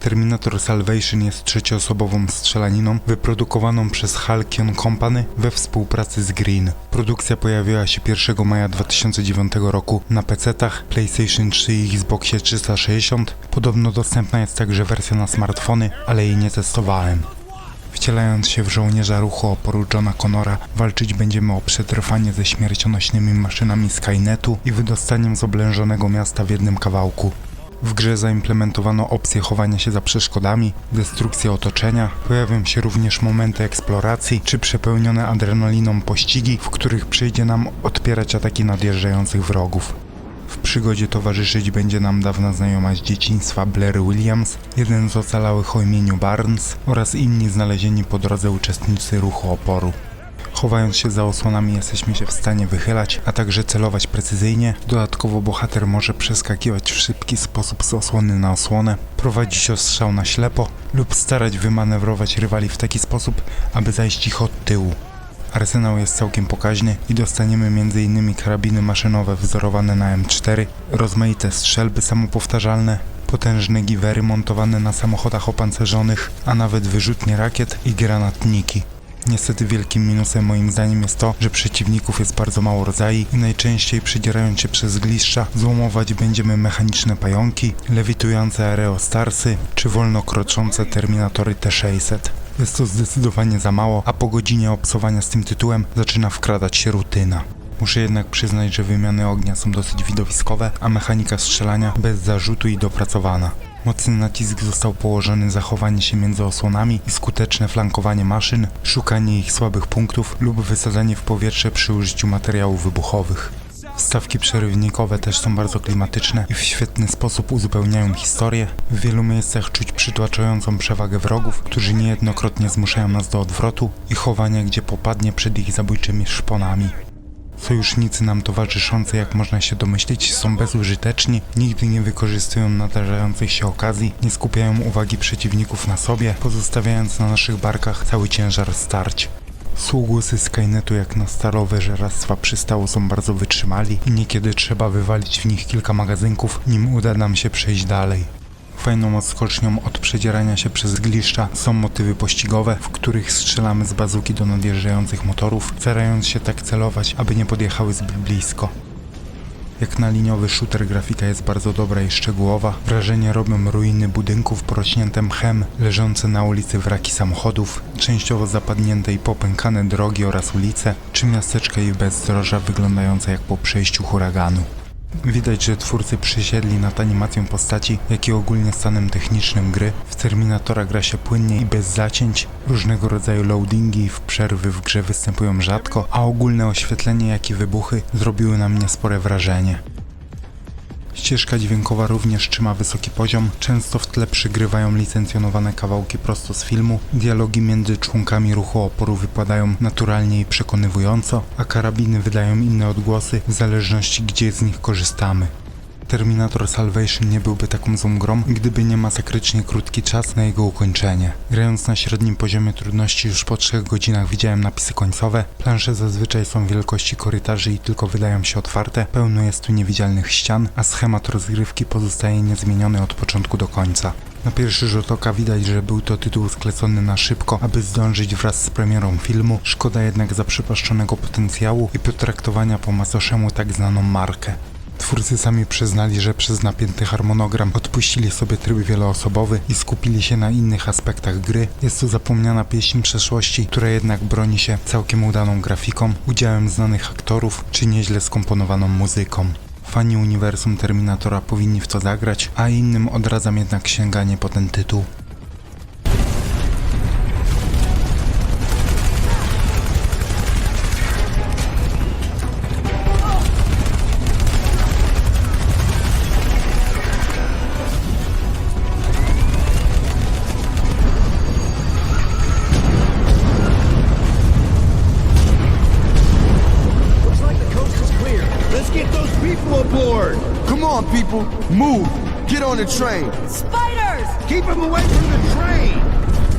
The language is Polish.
Terminator Salvation jest trzecioosobową strzelaniną wyprodukowaną przez Halcyon Company we współpracy z Green. Produkcja pojawiła się 1 maja 2009 roku na PC-tach, PlayStation 3 i Xboxie 360. Podobno dostępna jest także wersja na smartfony, ale jej nie testowałem. Wcielając się w żołnierza ruchu oporu Johna Connora, walczyć będziemy o przetrwanie ze śmiercionośnymi maszynami Skynetu i wydostaniem z oblężonego miasta w jednym kawałku. W grze zaimplementowano opcję chowania się za przeszkodami, destrukcję otoczenia, pojawią się również momenty eksploracji czy przepełnione adrenaliną pościgi, w których przyjdzie nam odpierać ataki nadjeżdżających wrogów. W przygodzie towarzyszyć będzie nam dawna znajoma z dzieciństwa Blair Williams, jeden z ocalałych o imieniu Barnes oraz inni znalezieni po drodze uczestnicy ruchu oporu. Chowając się za osłonami jesteśmy się w stanie wychylać, a także celować precyzyjnie. Dodatkowo bohater może przeskakiwać w szybki sposób z osłony na osłonę, prowadzić ostrzał na ślepo lub starać wymanewrować rywali w taki sposób, aby zajść ich od tyłu. Arsenał jest całkiem pokaźny i dostaniemy m.in. karabiny maszynowe wzorowane na M4, rozmaite strzelby samopowtarzalne, potężne giwery montowane na samochodach opancerzonych, a nawet wyrzutnie rakiet i granatniki. Niestety wielkim minusem moim zdaniem jest to, że przeciwników jest bardzo mało rodzajów i najczęściej przedzierając się przez gliszcza złomować będziemy mechaniczne pająki, lewitujące aerostarsy czy wolno kroczące terminatory T-600. Jest to zdecydowanie za mało, a po godzinie obsowania z tym tytułem zaczyna wkradać się rutyna. Muszę jednak przyznać, że wymiany ognia są dosyć widowiskowe, a mechanika strzelania bez zarzutu i dopracowana. Mocny nacisk został położony zachowanie się między osłonami i skuteczne flankowanie maszyn, szukanie ich słabych punktów lub wysadzanie w powietrze przy użyciu materiałów wybuchowych. Wstawki przerywnikowe też są bardzo klimatyczne i w świetny sposób uzupełniają historię. W wielu miejscach czuć przytłaczającą przewagę wrogów, którzy niejednokrotnie zmuszają nas do odwrotu i chowania gdzie popadnie przed ich zabójczymi szponami. Sojusznicy nam towarzyszący, jak można się domyślić, są bezużyteczni, nigdy nie wykorzystują nadarzających się okazji, nie skupiają uwagi przeciwników na sobie, pozostawiając na naszych barkach cały ciężar starć. Sługusy Skynetu jak na stalowe żerastwa przystało są bardzo wytrzymali i niekiedy trzeba wywalić w nich kilka magazynków, nim uda nam się przejść dalej. Fajną odskocznią od przedzierania się przez gliszcza są motywy pościgowe, w których strzelamy z bazuki do nadjeżdżających motorów, starając się tak celować, aby nie podjechały zbyt blisko. Jak na liniowy shooter grafika jest bardzo dobra i szczegółowa. Wrażenie robią ruiny budynków porośnięte mchem, leżące na ulicy wraki samochodów, częściowo zapadnięte i popękane drogi oraz ulice, czy miasteczka i bezdroża wyglądające jak po przejściu huraganu. Widać, że twórcy przysiedli nad animacją postaci, jak i ogólnie stanem technicznym gry. W Terminatora gra się płynnie i bez zacięć. Różnego rodzaju loadingi w przerwy w grze występują rzadko, a ogólne oświetlenie, jak i wybuchy zrobiły na mnie spore wrażenie. Ścieżka dźwiękowa również trzyma wysoki poziom, często w tle przygrywają licencjonowane kawałki prosto z filmu, dialogi między członkami ruchu oporu wypadają naturalnie i przekonywująco, a karabiny wydają inne odgłosy w zależności gdzie z nich korzystamy. Terminator Salvation nie byłby taką złą grą, gdyby nie masakrycznie krótki czas na jego ukończenie. Grając na średnim poziomie trudności już po 3 godzinach widziałem napisy końcowe. Plansze zazwyczaj są wielkości korytarzy i tylko wydają się otwarte. Pełno jest tu niewidzialnych ścian, a schemat rozgrywki pozostaje niezmieniony od początku do końca. Na pierwszy rzut oka widać, że był to tytuł sklecony na szybko, aby zdążyć wraz z premierą filmu. Szkoda jednak zaprzepaszczonego potencjału i potraktowania po macoszemu tak znaną markę. Twórcy sami przyznali, że przez napięty harmonogram odpuścili sobie tryb wieloosobowy i skupili się na innych aspektach gry. Jest to zapomniana pieśń przeszłości, która jednak broni się całkiem udaną grafiką, udziałem znanych aktorów czy nieźle skomponowaną muzyką. Fani uniwersum Terminatora powinni w to zagrać, a innym odradzam jednak sięganie po ten tytuł. On, people, move. Get on the train. Spiders! Keep them away from the train.